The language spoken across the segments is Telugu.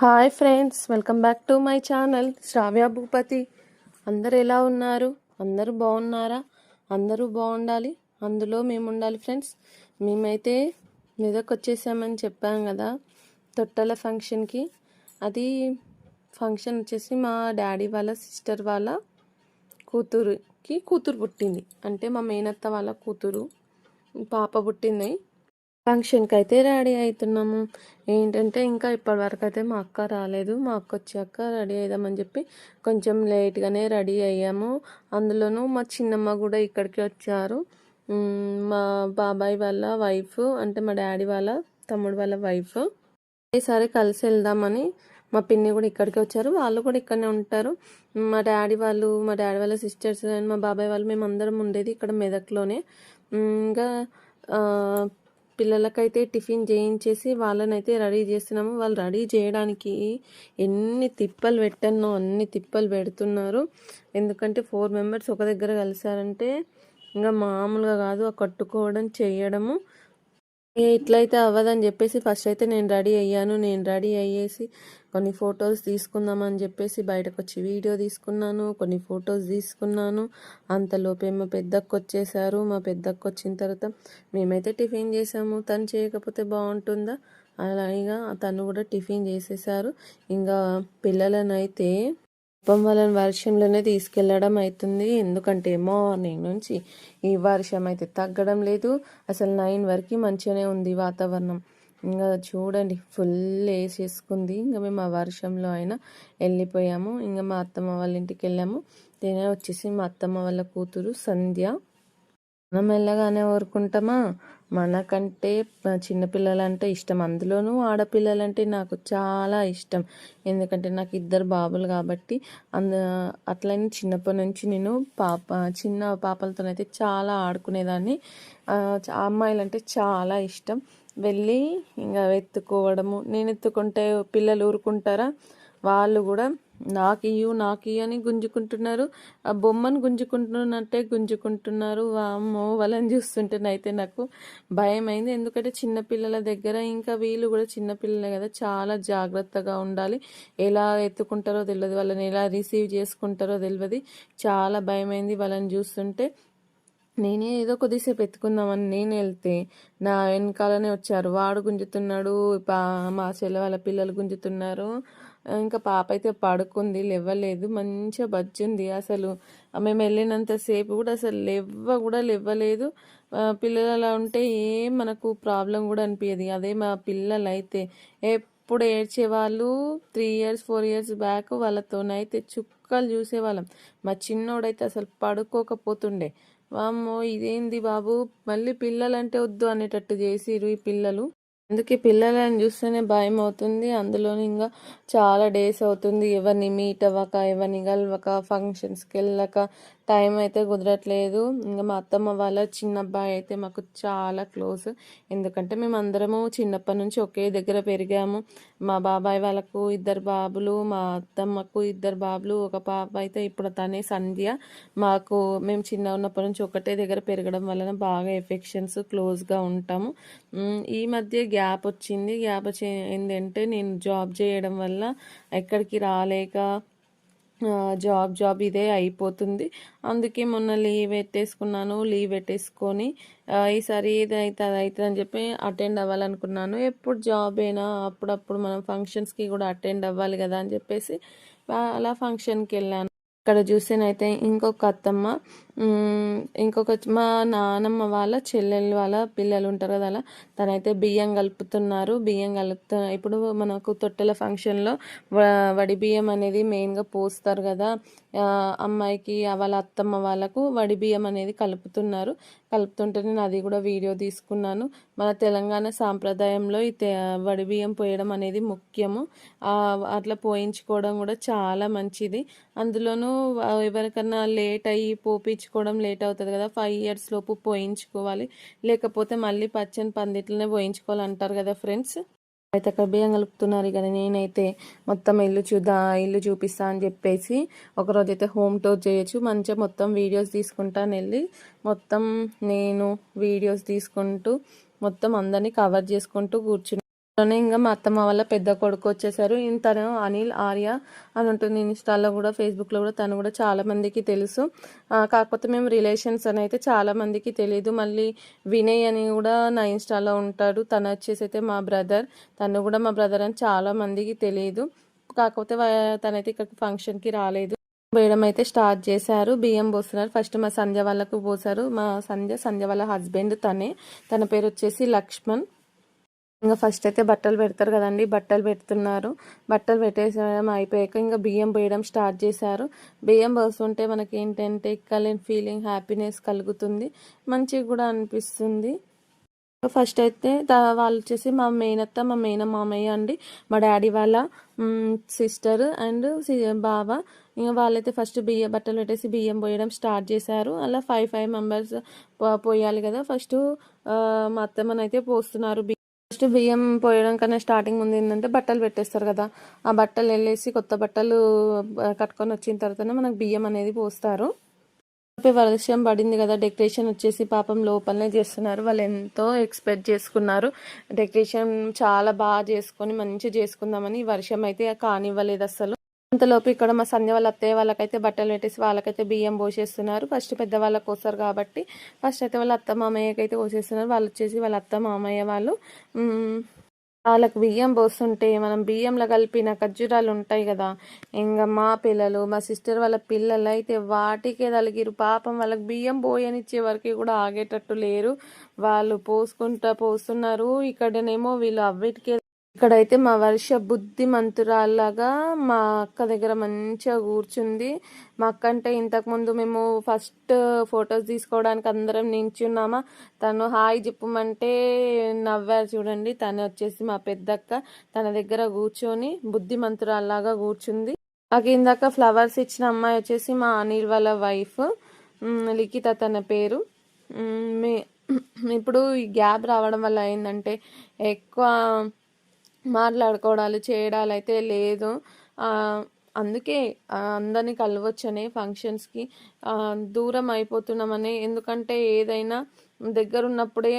Hi friends welcome back to my channel. Shravya Bhupathi. అందరు ఎలా ఉన్నారు? అందరూ బాగున్నారా? అందరూ బాగుండాలి. అందులో మేము ఉండాలి ఫ్రెండ్స్. మేమైతే మెదక్ వచ్చేసామని చెప్పాం కదా తొట్టల ఫంక్షన్కి. అది ఫంక్షన్ వచ్చేసి మా డాడీ వాళ్ళ సిస్టర్ వాళ్ళ కూతురుకి కూతురు పుట్టింది. అంటే మా మేనత్త వాళ్ళ కూతురు పాప పుట్టింది. ఫంక్షన్కి అయితే రెడీ అవుతున్నాము ఏంటంటే ఇంకా ఇప్పటివరకు అయితే మా అక్క రాలేదు. మా అక్క వచ్చాక రెడీ అవుదామని చెప్పి కొంచెం లేట్గానే రెడీ అయ్యాము. అందులోనూ మా చిన్నమ్మ కూడా ఇక్కడికి వచ్చారు. మా బాబాయ్ వాళ్ళ వైఫ్ అంటే మా డాడీ వాళ్ళ తమ్ముడు వాళ్ళ వైఫ్ ఈసారి కలిసి వెళ్దామని మా పిన్ని కూడా ఇక్కడికి వచ్చారు. వాళ్ళు కూడా ఇక్కడనే ఉంటారు. మా డాడీ వాళ్ళు మా డాడీ వాళ్ళ సిస్టర్స్ అండ్ మా బాబాయ్ వాళ్ళు మేము అందరం ఉండేది ఇక్కడ మెదక్లోనే. ఇంకా పిల్లలకైతే టిఫిన్ చేయించేసి వాళ్ళనైతే రెడీ చేస్తున్నాము. వాళ్ళు రెడీ చేయడానికి ఎన్ని తిప్పలు పెట్టన్నో అన్ని తిప్పలు పెడుతున్నారు. ఎందుకంటే ఫోర్ మెంబర్స్ ఒక దగ్గర కలిసారంటే ఇంకా మామూలుగా కాదు ఆ కట్టుకోవడం చేయడము. ఇట్లయితే అవ్వదని చెప్పేసి ఫస్ట్ అయితే నేను రెడీ అయ్యాను. నేను రెడీ అయ్యేసి కొన్ని ఫొటోస్ తీసుకుందామని చెప్పేసి బయటకు వచ్చి వీడియో తీసుకున్నాను. కొన్ని ఫొటోస్ తీసుకున్నాను. అంతలోపే మా పెద్దక్క వచ్చేసారు మా పెద్దక్క వచ్చిన తర్వాత మేమైతే టిఫిన్ చేసాము. తను చేయకపోతే బాగుంటుందా? అలాగా తను కూడా టిఫిన్ చేసేసారు. ఇంకా పిల్లలనైతే అప్పం వాళ్ళని వర్షంలోనే తీసుకెళ్ళడం అవుతుంది ఎందుకంటే మార్నింగ్ నుంచి ఈ వర్షం అయితే తగ్గడం లేదు. అసలు నైన్ వరకు మంచిగానే ఉంది వాతావరణం. ఇంకా చూడండి ఫుల్ వేసేసుకుంది. ఇంకా మేము ఆ వర్షంలో అయినా వెళ్ళిపోయాము. ఇంకా మా అత్తమ్మ వాళ్ళ ఇంటికి వెళ్ళాము. తినే వచ్చేసి మా అత్తమ్మ వాళ్ళ కూతురు సంధ్య. మనం వెళ్ళగానే ఊరుకుంటామా? మనకంటే చిన్నపిల్లలంటే ఇష్టం. అందులోనూ ఆడపిల్లలంటే నాకు చాలా ఇష్టం. ఎందుకంటే నాకు ఇద్దరు బాబులు కాబట్టి అంద అట్లనే చిన్నప్పటి నుంచి నేను పాప చిన్న పాపలతోనైతే చాలా ఆడుకునేదాన్ని. అమ్మాయిలంటే చాలా ఇష్టం. వెళ్ళి ఇంకా ఎత్తుకోవడము నేను ఎత్తుకుంటే పిల్లలు ఊరుకుంటారా? వాళ్ళు కూడా నాకు ఇయ్యు నాకు ఇయ్యు అని గుంజుకుంటున్నారు. ఆ బొమ్మను గుంజుకుంటున్నట్టే గుంజుకుంటున్నారు. వామ్మో వాళ్ళని చూస్తుంటేనైతే నాకు భయం అయింది ఎందుకంటే చిన్నపిల్లల దగ్గర ఇంకా వీళ్ళు కూడా చిన్నపిల్లలే కదా చాలా జాగ్రత్తగా ఉండాలి. ఎలా ఎత్తుకుంటారో తెలియదు వాళ్ళని ఎలా రిసీవ్ చేసుకుంటారో తెలియదు చాలా భయమైంది వాళ్ళని చూస్తుంటే. నేనే ఏదో కొద్దిసేపు ఎత్తుకుందామని నేను వెళ్తే నా వెనకాలనే వచ్చారు. వాడు గుంజుతున్నాడు పా మా చెల్లె వాళ్ళ పిల్లలు గుంజుతున్నారు. ఇంకా పాప అయితే పడుకుంది లేవలేదు మంచిగా బజ్జుంది అసలు. మేము వెళ్ళినంతసేపు కూడా అసలు లెవ్వ కూడా లేవ్వలేదు పిల్లలలా పిల్లలు అలా ఉంటే ఏం మనకు ప్రాబ్లం కూడా అనిపించదు అదే మా పిల్లలు అయితే ఎప్పుడు ఏడ్చేవాళ్ళు three years four years back వాళ్ళతోనైతే చుక్కలు చూసేవాళ్ళం. మా చిన్నోడైతే అసలు పడుకోకపోతుండే. వామ్మో ఇదేంది బాబు? మళ్ళీ పిల్లలంటే వద్దు అనేటట్టు చేసిరు ఈ పిల్లలు. అందుకే పిల్లలని చూస్తేనే భయం అవుతుంది. అందులో ఇంకా చాలా డేస్ అవుతుంది. ఎవరిని మీట్ అవ్వక ఎవరిని కలవక ఫంక్షన్స్కి వెళ్ళక టైం అయితే కుదరట్లేదు. ఇంకా మా అత్తమ్మ వాళ్ళ చిన్న అబ్బాయి అయితే మాకు చాలా క్లోజ్. ఎందుకంటే మేము అందరము చిన్నప్పటి నుంచి ఒకే దగ్గర పెరిగాము. మా బాబాయ్ వాళ్ళకు ఇద్దరు బాబులు మా అత్తమ్మకు ఇద్దరు బాబులు ఒక పాప అయితే ఇప్పుడు తనే సంధ్య. మాకు మేము చిన్న ఉన్నప్పటి నుంచి ఒకటే దగ్గర పెరగడం వలన బాగా ఎఫెక్షన్స్ క్లోజ్గా ఉంటాము. ఈ మధ్య గ్యాప్ వచ్చింది. గ్యాప్ వచ్చి ఏంటంటే నేను జాబ్ చేయడం వల్ల ఎక్కడికి రాలేక జాబ్ జాబ్ ఇదే అయిపోతుంది. అందుకే మొన్న లీవ్ పెట్టేసుకున్నాను. లీవ్ పెట్టేసుకొని ఈసారి ఏదైతే అయితే అది అవుతుంది అని చెప్పి అటెండ్ అవ్వాలనుకున్నాను. ఎప్పుడు జాబ్ అయినా అప్పుడప్పుడు మనం ఫంక్షన్స్కి కూడా అటెండ్ అవ్వాలి కదా అని చెప్పేసి అలా ఫంక్షన్కి వెళ్ళాను. ఇక్కడ చూస్తేనైతే ఇంకొక అత్తమ్మ ఇంకొక మా నానమ్మ వాళ్ళ చెల్లెలు వాళ్ళ పిల్లలు ఉంటారు కదా అలా. తనైతే బియ్యం కలుపుతున్నారు. బియ్యం కలుపుతు ఇప్పుడు మనకు తొట్టెల ఫంక్షన్లో వ- వడి బియ్యం అనేది మెయిన్గా పోస్తారు కదా. అమ్మాయికి వాళ్ళ అత్తమ్మ వాళ్ళకు వడి బియ్యం అనేది కలుపుతున్నారు. కలుపుతుంటే నేను అది కూడా వీడియో తీసుకున్నాను. మన తెలంగాణ సాంప్రదాయంలో ఈ తె- వడి బియ్యం పోయడం అనేది ముఖ్యము. అట్లా పోయించుకోవడం కూడా చాలా మంచిది. అందులోనూ ఎవరికన్నా లేట్ అయ్యి పోపించుకోవడం లేట్ అవుతుంది కదా. ఫైవ్ ఇయర్స్ లోపు పోయించుకోవాలి. లేకపోతే మళ్ళీ పచ్చని పందిట్లనే పోయించుకోవాలి అంటారు కదా ఫ్రెండ్స్. అయితే అక్కడ బియ్యం కలుపుతున్నారు ఇక నేనైతే మొత్తం ఇల్లు చూద్దా ఇల్లు చూపిస్తా అని చెప్పేసి ఒకరోజు అయితే హోమ్ టూర్ చేయొచ్చు. మంచిగా మొత్తం వీడియోస్ తీసుకుంటాను వెళ్ళి మొత్తం నేను వీడియోస్ తీసుకుంటూ మొత్తం అందరినీ కవర్ చేసుకుంటూ కూర్చుని లోనే ఇంకా మా అత్తమ్మ వాళ్ళ పెద్ద కొడుకు వచ్చేసారు. ఈయన తను అనిల్ ఆర్య అని ఉంటుంది. ఇన్స్టాలో కూడా ఫేస్బుక్లో కూడా తను కూడా చాలా మందికి తెలుసు. కాకపోతే మేము రిలేషన్స్ అని అయితే చాలా మందికి తెలియదు మళ్ళీ వినయ్ అని కూడా నా ఇన్స్టాలో ఉంటాడు. తను వచ్చేసి అయితే మా బ్రదర్. తను కూడా మా బ్రదర్ అని చాలా మందికి తెలియదు కాకపోతే తనైతే ఇక్కడికి ఫంక్షన్కి రాలేదు. వేయడం అయితే స్టార్ట్ చేశారు. బియ్యం పోస్తున్నారు. ఫస్ట్ మా సంధ్య వాళ్ళకు పోసారు మా సంధ్య సంధ్య వాళ్ళ హస్బెండ్ తనే. తన పేరు వచ్చేసి లక్ష్మణ్. ఇంకా ఫస్ట్ అయితే బట్టలు పెడతారు కదండి బట్టలు పెడుతున్నారు. బట్టలు పెట్టేసడం అయిపోయాక ఇంకా బియ్యం పోయడం స్టార్ట్ చేశారు. బియ్యం పోస్తుంటే మనకి ఏంటంటే ఎక్కలేని ఫీలింగ్ హ్యాపీనెస్ కలుగుతుంది. మంచిగా కూడా అనిపిస్తుంది. ఫస్ట్ అయితే వాళ్ళు వచ్చేసి మా మేనత్త మా మేన మామయ్య అండి మా డాడీ వాళ్ళ సిస్టర్ అండ్ బావ. ఇంకా వాళ్ళైతే ఫస్ట్ బియ్యం బట్టలు పెట్టేసి బియ్యం పోయడం స్టార్ట్ చేశారు. అలా ఫైవ్ ఫైవ్ మెంబర్స్ పోయాలి కదా. ఫస్ట్ మా అత్తమ్మనైతే పోస్తున్నారు. ఫస్ట్ బియ్యం పోయడం కన్నా స్టార్టింగ్ ముందు ఏంటంటే బట్టలు పెట్టేస్తారు కదా. ఆ బట్టలు వెళ్ళేసి కొత్త బట్టలు కట్టుకొని వచ్చిన తర్వాత మనకు బియ్యం అనేది పోస్తారు. వర్షం పడింది కదా డెకరేషన్ వచ్చేసి పాపం లోపలనే చేస్తున్నారు. వాళ్ళు ఎంతో ఎక్స్పెక్ట్ చేసుకున్నారు. డెకరేషన్ చాలా బాగా చేసుకొని మంచిగా చేసుకుందామని ఈ వర్షం అయితే కానివ్వలేదు అసలు. అంతలోపు ఇక్కడ మా సంధ్య వాళ్ళ అత్తయ్య వాళ్ళకైతే బట్టలు పెట్టేసి వాళ్ళకైతే బియ్యం పోసేస్తున్నారు. ఫస్ట్ పెద్ద వాళ్ళకి వస్తారు కాబట్టి ఫస్ట్ అయితే వాళ్ళ అత్త మామయ్యకి అయితే పోసేస్తున్నారు. వాళ్ళు వచ్చేసి వాళ్ళ అత్త మామయ్య వాళ్ళు. వాళ్ళకు వాళ్ళకి బియ్యం పోస్తుంటే మనం బియ్యంలో కలిపిన ఖర్జూరాలు ఉంటాయి కదా. ఇంకా మా పిల్లలు మా సిస్టర్ వాళ్ళ పిల్లలు అయితే వాటికే తలిగిరు. పాపం వాళ్ళకి బియ్యం పోయనిచ్చే వరకు కూడా ఆగేటట్టు లేరు. వాళ్ళు పోసుకుంటా పోస్తున్నారు. ఇక్కడనేమో వీళ్ళు అవిటికే ఇక్కడైతే మా వర్ష బుద్ధిమంతురాల్లాగా మా అక్క దగ్గర మంచిగా కూర్చుంది. మా అక్క అంటే ఇంతకుముందు మేము ఫస్ట్ ఫొటోస్ తీసుకోవడానికి అందరం నించున్నామా? తను హాయ్ చెప్పమంటే నవ్వారు చూడండి. తను వచ్చేసి మా పెద్దక్క. తన దగ్గర కూర్చొని బుద్ధి మంతురాల్లాగా కూర్చుంది. నాకు ఇందాక ఫ్లవర్స్ ఇచ్చిన అమ్మాయి వచ్చేసి మా అనిల్ వాళ్ళ వైఫ్. లిఖిత తన పేరు. మీ ఇప్పుడు ఈ గ్యాప్ రావడం వల్ల ఏంటంటే ఎక్కువ మాట్లాడుకోవడాలు చేయడాలు అయితే లేదు అందుకే అందరిని అందరినీ కలవచ్చనే ఫంక్షన్స్కి దూరం అయిపోతున్నామని. ఎందుకంటే ఏదైనా దగ్గర ఉన్నప్పుడే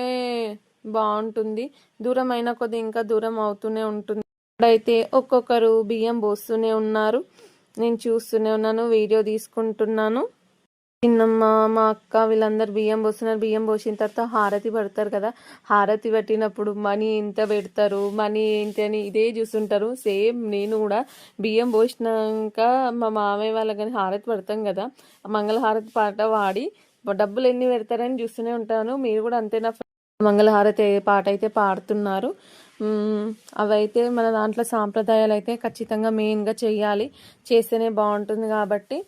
బాగుంటుంది. దూరం అయిన కొద్ది ఇంకా దూరం అవుతూనే ఉంటుంది. ఇప్పుడైతే ఒక్కొక్కరు బియ్యం పోస్తూనే ఉన్నారు. నేను చూస్తూనే ఉన్నాను వీడియో తీసుకుంటున్నాను. చిన్నమ్మ మా అక్క వీళ్ళందరూ బియ్యం పోస్తున్నారు. బియ్యం పోసిన తర్వాత హారతి పడతారు కదా. హారతి పట్టినప్పుడు మనీ ఎంత పెడతారు? మనీ ఏంటి అని ఇదే చూస్తుంటారు. సేమ్ నేను కూడా బియ్యం పోసినాక మా మామయ్య వాళ్ళకి కానీ హారతి పడతాం కదా. మంగళహారతి మంగళ హారతి పాట వాడి డబ్బులు ఎన్ని పెడతారని చూస్తూనే ఉంటాను. మీరు కూడా అంతేనా మంగళహారతి పాట అయితే పాడుతున్నారు. అవైతే మన దాంట్లో సాంప్రదాయాలు అయితే ఖచ్చితంగా మెయిన్గా చేయాలి. చేస్తేనే బాగుంటుంది కాబట్టి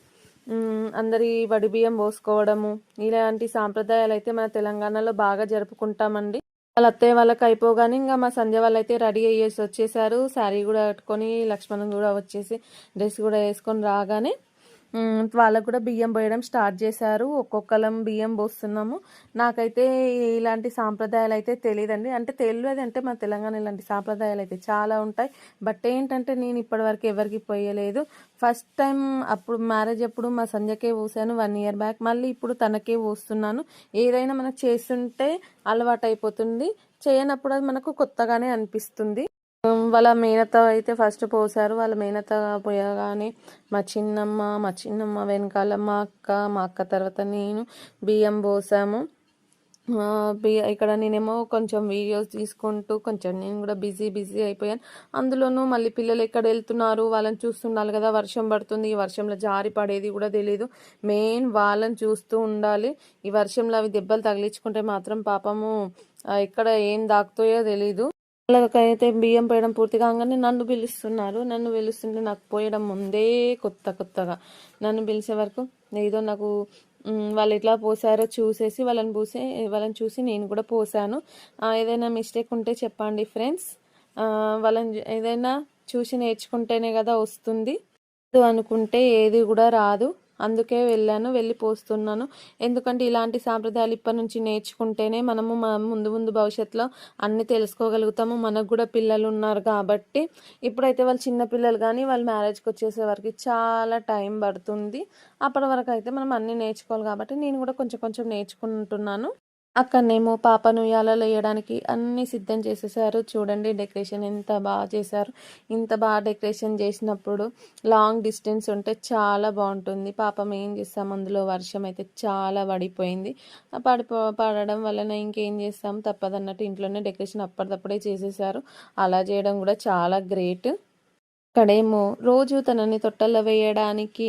అందరి వడి బియ్యం పోసుకోవడము. ఇలాంటి సాంప్రదాయాలు అయితే మన తెలంగాణలో బాగా జరుపుకుంటామండి. వాళ్ళ అత్తయ్య వాళ్ళకి అయిపోగానే ఇంకా మా సంధ్య వాళ్ళు అయితే రెడీ అయ్యేసి వచ్చేసారు. శారీ కూడా కట్టుకొని లక్ష్మణ్ కూడా వచ్చేసి డ్రెస్ కూడా వేసుకొని రాగానే వాళ్ళకు కూడా బియ్యం పోయడం స్టార్ట్ చేశారు. ఒక్కొక్కలం బియ్యం పోస్తున్నాము. నాకైతే ఇలాంటి సాంప్రదాయాలు అయితే తెలియదండి అంటే తెలియదు అంటే మన తెలంగాణ ఇలాంటి సాంప్రదాయాలు అయితే చాలా ఉంటాయి. బట్ ఏంటంటే నేను ఇప్పటివరకు ఎవరికి పోయలేదు. ఫస్ట్ టైం అప్పుడు మ్యారేజ్ అప్పుడు మా సంజయ్కే పోసాను వన్ ఇయర్ బ్యాక్ మళ్ళీ ఇప్పుడు తనకే పోస్తున్నాను. ఏదైనా మనకు చేస్తుంటే అలవాటు అయిపోతుంది చేయనప్పుడు అది మనకు కొత్తగానే అనిపిస్తుంది. వాళ్ళ మేనత అయితే ఫస్ట్ పోసారు వాళ్ళ మేనత పోయగానే మా చిన్నమ్మ మా చిన్నమ్మ వెనకాల మా అక్క మా అక్క తర్వాత నేను బియ్యం పోసాము. ఆ, ఇక్కడ నేనేమో కొంచెం వీడియోస్ తీసుకుంటూ కొంచెం నేను కూడా బిజీ బిజీ అయిపోయాను. అందులోనూ మళ్ళీ పిల్లలు ఎక్కడ వెళ్తున్నారు? వాళ్ళని చూస్తుండాలి కదా వర్షం పడుతుంది. ఈ వర్షంలో జారి పడేది కూడా తెలియదు మెయిన్ వాళ్ళని చూస్తూ ఉండాలి. ఈ వర్షంలో అవి దెబ్బలు తగిలించుకుంటే మాత్రం పాపము ఎక్కడ ఏం దాకుతాయో తెలీదు. వాళ్ళకైతే బియ్యం పోయడం పూర్తి కాగానే నన్ను పిలుస్తున్నారు. నన్ను పిలుస్తుంటే నాకు పోయడం ముందే కొత్త కొత్తగా. నన్ను పిలిచే వరకు ఏదో నాకు వాళ్ళు ఎట్లా పోసారో చూసేసి వాళ్ళని పూసే వాళ్ళని చూసి నేను కూడా పోసాను. ఏదైనా మిస్టేక్ ఉంటే చెప్పండి ఫ్రెండ్స్. వాళ్ళని ఏదైనా చూసి నేర్చుకుంటేనే కదా వస్తుంది. అనుకుంటే ఏది కూడా రాదు. అందుకే వెళ్ళాను వెళ్ళి పోస్తున్నాను. ఎందుకంటే ఇలాంటి సాంప్రదాయాలు ఇప్పటి నుంచి నేర్చుకుంటేనే మనము మన ముందు ముందు భవిష్యత్తులో అన్ని తెలుసుకోగలుగుతాము. మనకు కూడా పిల్లలు ఉన్నారు కాబట్టి. ఇప్పుడైతే వాళ్ళు చిన్న పిల్లలు కానీ వాళ్ళు మ్యారేజ్కి వచ్చేసే వరకు చాలా టైం పడుతుంది. అప్పటి వరకు అయితే మనం అన్ని నేర్చుకోవాలి కాబట్టి నేను కూడా కొంచెం కొంచెం నేర్చుకుంటున్నాను. అక్కడనేమో పాపను ఉయ్యాలలో వేయడానికి అన్నీ సిద్ధం చేసేసారు. చూడండి డెకరేషన్ ఎంత బాగా చేశారు. ఇంత బాగా డెకరేషన్ చేసినప్పుడు లాంగ్ డిస్టెన్స్ ఉంటే చాలా బాగుంటుంది. పాపం ఏం చేస్తాం? అందులో వర్షం అయితే చాలా పడిపోయింది. పడిపో పడడం వలన ఇంకేం చేస్తాం? తప్పదన్నట్టు ఇంట్లోనే డెకరేషన్ అప్పటిదప్పుడే చేసేసారు. అలా చేయడం కూడా చాలా గ్రేట్. అక్కడేమో రోజు తనని తొట్టల్లో వేయడానికి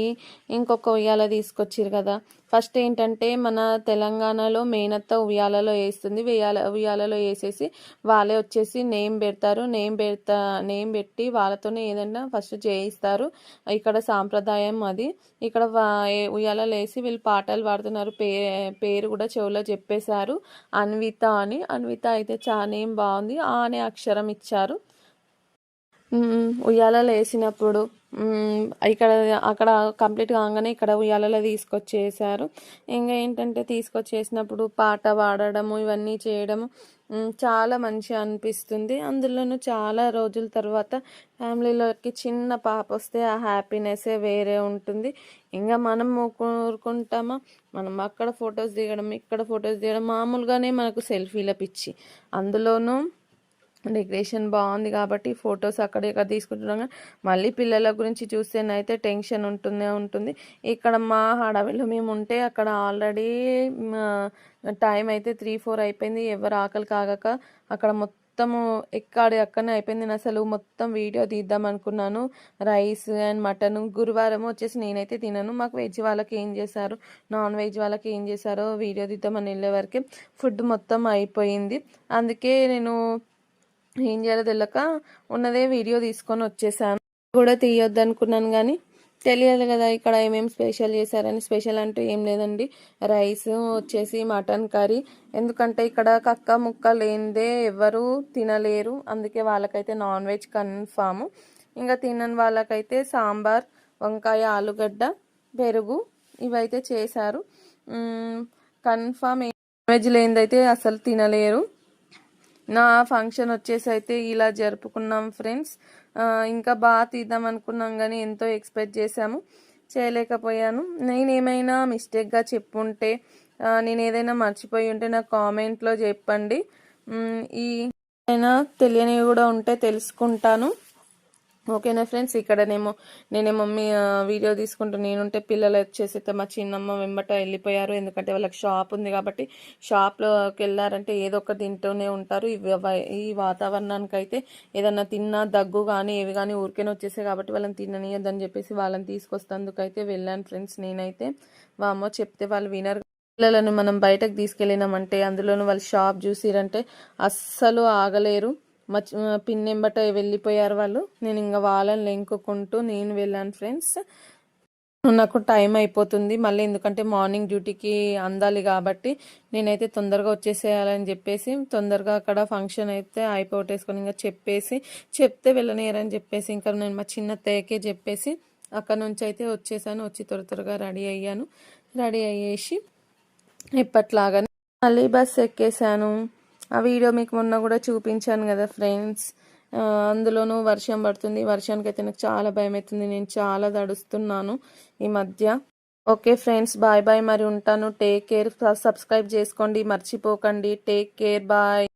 ఇంకొక ఉయ్యాల తీసుకొచ్చారు కదా. ఫస్ట్ ఏంటంటే మన తెలంగాణలో మేనత్త ఉయ్యాలలో వేస్తుంది. ఉయ్యాల ఉయ్యాలలో వేసేసి వాళ్ళే వచ్చేసి నేమ్ పెడతారు. నేమ్ పెడతా నేమ్ పెట్టి వాళ్ళతోనే ఏదైనా ఫస్ట్ చేయిస్తారు. ఇక్కడ సాంప్రదాయం అది. ఇక్కడ ఉయ్యాలలో వేసి వీళ్ళు పాటలు పాడుతున్నారు. పే పేరు కూడా చెవులో చెప్పేశారు. అన్విత అని. అన్విత అయితే చాలా నేమ్ బాగుంది. ఆ అనే అక్షరం ఇచ్చారు. ఉయ్యాలలో వేసినప్పుడు ఇక్కడ అక్కడ కంప్లీట్ కాగానే ఇక్కడ ఉయ్యాలలో తీసుకొచ్చేసారు. ఇంకా ఏంటంటే తీసుకొచ్చేసినప్పుడు పాట పాడడము ఇవన్నీ చేయడము చాలా మంచిగా అనిపిస్తుంది. అందులోనూ చాలా రోజుల తర్వాత ఫ్యామిలీలోకి చిన్న పాప వస్తే ఆ హ్యాపీనెస్సే వేరే ఉంటుంది. ఇంకా మనం కోరుకుంటామా మనం అక్కడ ఫొటోస్ దిగడం ఇక్కడ ఫొటోస్ దిగడం మామూలుగానే మనకు సెల్ఫీల పిచ్చి. అందులోనూ డెకరేషన్ బాగుంది కాబట్టి ఫొటోస్ అక్కడ ఇక్కడ తీసుకుంటున్నాం మళ్ళీ పిల్లల గురించి చూస్తేనైతే టెన్షన్ ఉంటుందే ఉంటుంది. ఇక్కడ మా అడవిలో మేము ఉంటే అక్కడ ఆల్రెడీ టైం అయితే త్రీ ఫోర్ అయిపోయింది. ఎవరు ఆకలి కాగాక అక్కడ మొత్తము ఎక్కడి అక్కడనే అయిపోయింది. నేను అసలు మొత్తం వీడియో తీద్దాం అనుకున్నాను. రైస్ అండ్ మటన్ గురువారం వచ్చేసి నేనైతే తినను. మాకు వెజ్ వాళ్ళకి ఏం చేశారు? నాన్ వెజ్ వాళ్ళకి ఏం చేశారో వీడియో తీద్దామని వెళ్ళే వరకే ఫుడ్ మొత్తం అయిపోయింది. అందుకే నేను ఏం చేయాలో తెలియక ఉన్నదే వీడియో తీసుకొని వచ్చేసాను. కూడా తీయొద్దు అనుకున్నాను కానీ తెలియదు కదా ఇక్కడ ఏమేమి స్పెషల్ చేశారని. స్పెషల్ అంటూ ఏం లేదండి. రైస్ వచ్చేసి మటన్ కర్రీ. ఎందుకంటే ఇక్కడ కక్క ముక్క లేనిదే ఎవరు తినలేరు. అందుకే వాళ్ళకైతే నాన్ వెజ్ కన్ఫామ్. ఇంకా తినని వాళ్ళకైతే సాంబార్ వంకాయ ఆలుగడ్డ పెరుగు ఇవైతే చేశారు. కన్ఫామ్ వెజ్ లేనిదైతే అసలు తినలేరు. నా ఫంక్షన్ వచ్చేసి అయితే ఇలా జరుపుకున్నాం ఫ్రెండ్స్. ఇంకా బాగా తీద్దాం అనుకున్నాం కానీ ఎంతో ఎక్స్పెక్ట్ చేశాము. చేయలేకపోయాను. నేను ఏమైనా మిస్టేక్గా చెప్పుంటే నేను ఏదైనా మర్చిపోయి ఉంటే నా కామెంట్లో చెప్పండి. ఈ అయినా తెలియనివి కూడా ఉంటే తెలుసుకుంటాను. ఓకేనా ఫ్రెండ్స్? ఇక్కడనేమో నేనే మమ్మీ వీడియో తీసుకుంటూ నేనుంటే పిల్లలు వచ్చేసి మా చిన్నమ్మ వెంబట వెళ్ళిపోయారు. ఎందుకంటే వాళ్ళకి షాప్ ఉంది కాబట్టి షాప్లోకి వెళ్ళారంటే ఏదో ఒక తింటూనే ఉంటారు. ఈ వాతావరణానికి అయితే ఏదన్నా తిన్నా దగ్గు కానీ ఏవి కానీ ఊరికేనే వచ్చేసాయి కాబట్టి వాళ్ళని తిననీయద్దని చెప్పేసి వాళ్ళని తీసుకొస్తందుకైతే వెళ్ళాను ఫ్రెండ్స్ నేనైతే. అమ్మ చెప్తే వాళ్ళు వినరు. పిల్లలను మనం బయటకు తీసుకెళ్ళినామంటే అందులోనూ వాళ్ళు షాప్ చూసిరంటే అస్సలు ఆగలేరు. మా పిన్ ఎంబట వెళ్ళిపోయారు వాళ్ళు. నేను ఇంకా వాళ్ళని లెంకుకుంటూ నేను వెళ్ళాను ఫ్రెండ్స్. నాకు టైం అయిపోతుంది. మళ్ళీ ఎందుకంటే మార్నింగ్ డ్యూటీకి అందాలి కాబట్టి నేనైతే తొందరగా వచ్చేసేయాలని చెప్పేసి తొందరగా అక్కడ ఫంక్షన్ అయితే అయిపోటేసుకొని ఇంకా చెప్పేసి చెప్తే వెళ్ళనేరని చెప్పేసి ఇంకా నేను మా చిన్న తేకే చెప్పేసి అక్కడ నుంచి అయితే వచ్చేసాను. వచ్చి త్వర త్వరగా రెడీ అయ్యాను. రెడీ అయ్యేసి ఎప్పట్లాగానే మళ్ళీ బస్ ఎక్కేసాను. ఆ వీడియో మీకు మొన్న కూడా చూపించాను కదా ఫ్రెండ్స్. అందులోనూ వర్షం పడుతుంది. వర్షానికి అయితే నాకు చాలా భయం అవుతుంది నేను చాలా తడుస్తున్నాను ఈ మధ్య. Okay friends bye bye. మరి ఉంటాను. Take care. సబ్స్క్రైబ్ చేసుకోండి. మర్చిపోకండి. Take care. బాయ్.